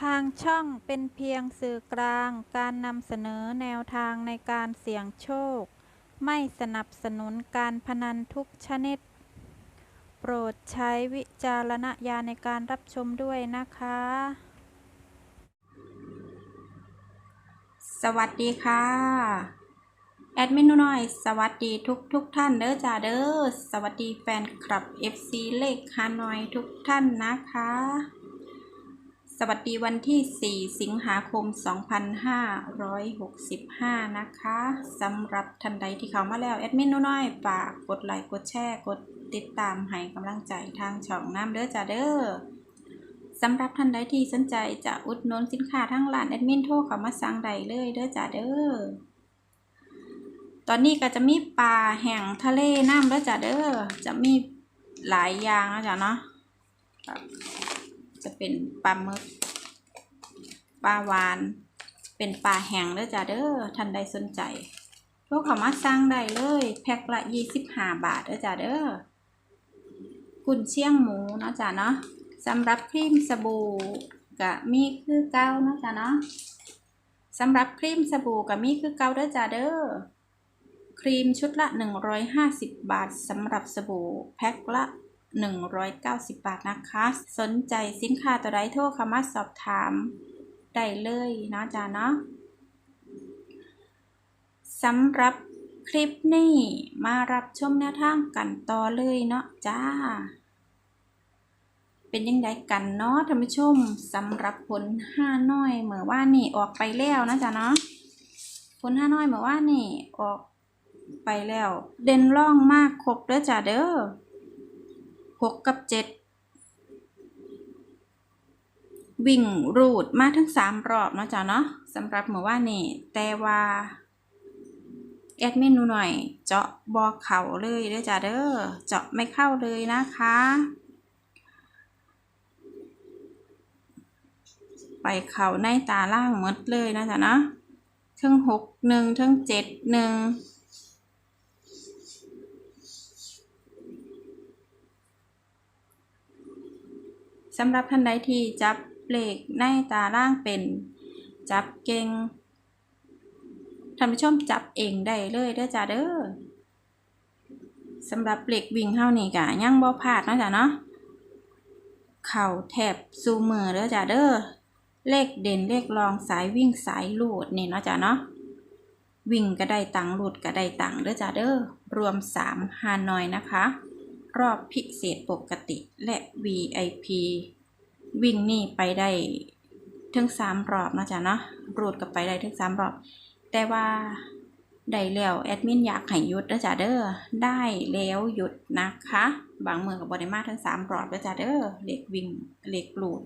ทางช่องเป็นเพียงสื่อกลางการนำเสนอแนวทางในการเสี่ยงโชค ไม่สนับสนุนการพนันทุกชนิด โปรดใช้วิจารณญาณในการรับชมด้วยนะคะ สวัสดีค่ะ แอดมินนูน้อย สวัสดีทุกทุกท่านเด้อจ้าเด้อ สวัสดีแฟนคลับ FC เลขฮานอยทุกท่านนะคะ สวัสดีวันที่ 4 สิงหาคม 2565 นะคะสำหรับท่านใดที่เข้ามาแล้วแอดมินนูน้อยฝากกดไลค์กดแชร์กดติดตามให้กำลังใจทางช่องน้ำเด้อจ้าเด้อสำหรับท่านใดที่สนใจจะอุดหนุนสินค้าทั้งร้านแอดมินโทรเข้ามาสั่งได้เลยเด้อจ้าเด้อตอนนี้ก็จะมีปลาแห่งทะเลน้ำเด้อจ้าเด้อจะมีหลายอย่างนะจ๊ะเนาะ จะเป็นปลาหมึกปลาวาน เป็นปลาแห้งเด้อจ้าเด้อท่านใดสนใจโทรเข้ามาสั่งได้เลย แพ็คละยี่สิบห้าบาทเด้อจ้าเด้อกุนเชียงหมูเนาะจ้ะเนาะสำหรับครีมสบู่ก็มีคือเก้าเนาะจ้ะเนาะสำหรับครีมสบู่ก็มีคือเก้าเด้อจ้ะเด้อครีมชุดละ 150 บาทสำหรับสบู่แพ็คละ 190 บาทนะคะ สนใจสินค้าตัวใดโทรเข้ามาสอบถามได้เลยนะจ้ะเนาะสำหรับคลิปนี้มารับชมแนวทางกันต่อเลยเนาะจ้า เป็นยังไงกันเนาะท่านผู้ชมสำหรับผลห้าน้อยเหมือว่านี่ออกไปแล้วนะจ๊ะเนาะผลห้าน้อยเหมือว่านี่ออกไปแล้ว เด่นร่องมากครบเด้อจ้ะเด้อ กกับเจ็ดวิ่งรูดมาทั้งสามรอบเนาะจ๊ะเนาะสำหรับเมื่อว่านี่แต่ว่าแอดมินหนูหน่อย เจาะบอเข่าเลยเด้อจ้าเด้อเจาะไม่เข้าเลยนะคะ ไปเข่าในตาล่างหมดเลยนะจ๊ะเนาะทั้งหกหนึ่งทั้งเจ็ดหนึ่ง สำหรับท่านใดที่จับเลขในตาล่างเป็น จับเก่งท่านผู้ชมจับเองได้เลยเด้อจ้าเด้อสำหรับเหล็กวิ่งเฮานี่กะยังบ่พลาดนะจ้ะเนาะเข่าแถบซูมือเด้อจ้าเด้อเลขเด่นเลขรองสายวิ่งสายลูดนี่เนาะจ้ะเนาะวิ่งก็ได้ตังลูดก็ได้ตังเด้อจ้าเด้อรวม3ฮานอยนะคะ รอบพิเศษปกติและ VIP วิ่งนี่ไปได้ถึงสามรอบนะจ๊ะเนาะรูดกับไปได้ถึงสามรอบ แต่ว่าได้แล้วแอดมินอยากให้หยุดนะจ๊ะเด้อได้แล้วหยุดนะคะ บางเมืองกับบริมาทั้งสามรอบนะจ๊ะเด้อเหล็กวิ่งเหล็กหลูด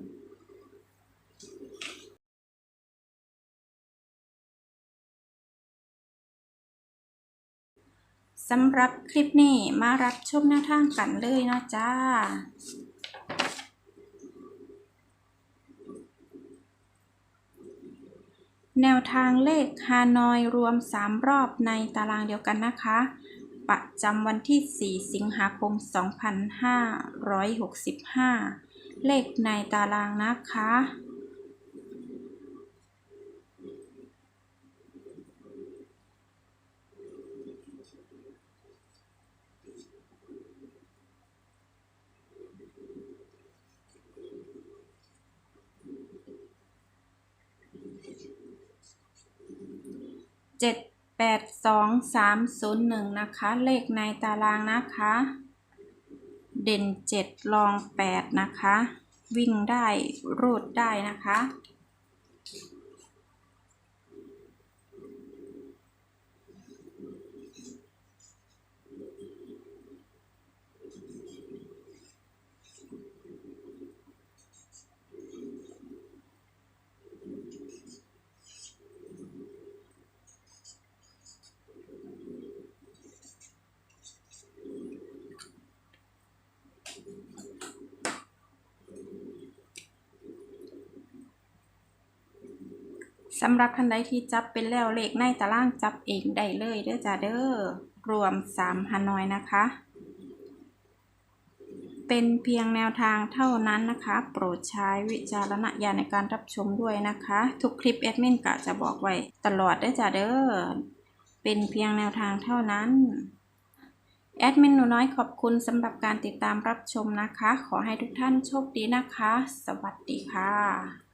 สำหรับคลิปนี้มารับชมหน้าทางกันเลยเนาะจ้า แนวทางเลขฮานอยรวม 3 รอบในตารางเดียวกันนะคะ ประจำวันที่ 4 สิงหาคม 2565 เลขในตารางนะคะ เจ็ดแปดสองสามศูนย์หนึ่งนะคะ เลขในตารางนะคะ เด่นเจ็ดรองแปดนะคะ วิ่งได้รูดได้นะคะ สำหรับท่านใดที่จับเป็นแล้วเลขในตารางจับเองได้เลยเด้อจ้าเด้อรวม3ฮานอยนะคะ เป็นเพียงแนวทางเท่านั้นนะคะ โปรดใช้วิจารณญาณในการรับชมด้วยนะคะ ทุกคลิปแอดมินกะจะบอกไว้ตลอดได้อจ้ะเด้อเป็นเพียงแนวทางเท่านั้นแอดมินหนูน้อยขอบคุณสำหรับการติดตามรับชมนะคะ ขอให้ทุกท่านโชคดีนะคะ สวัสดีค่ะ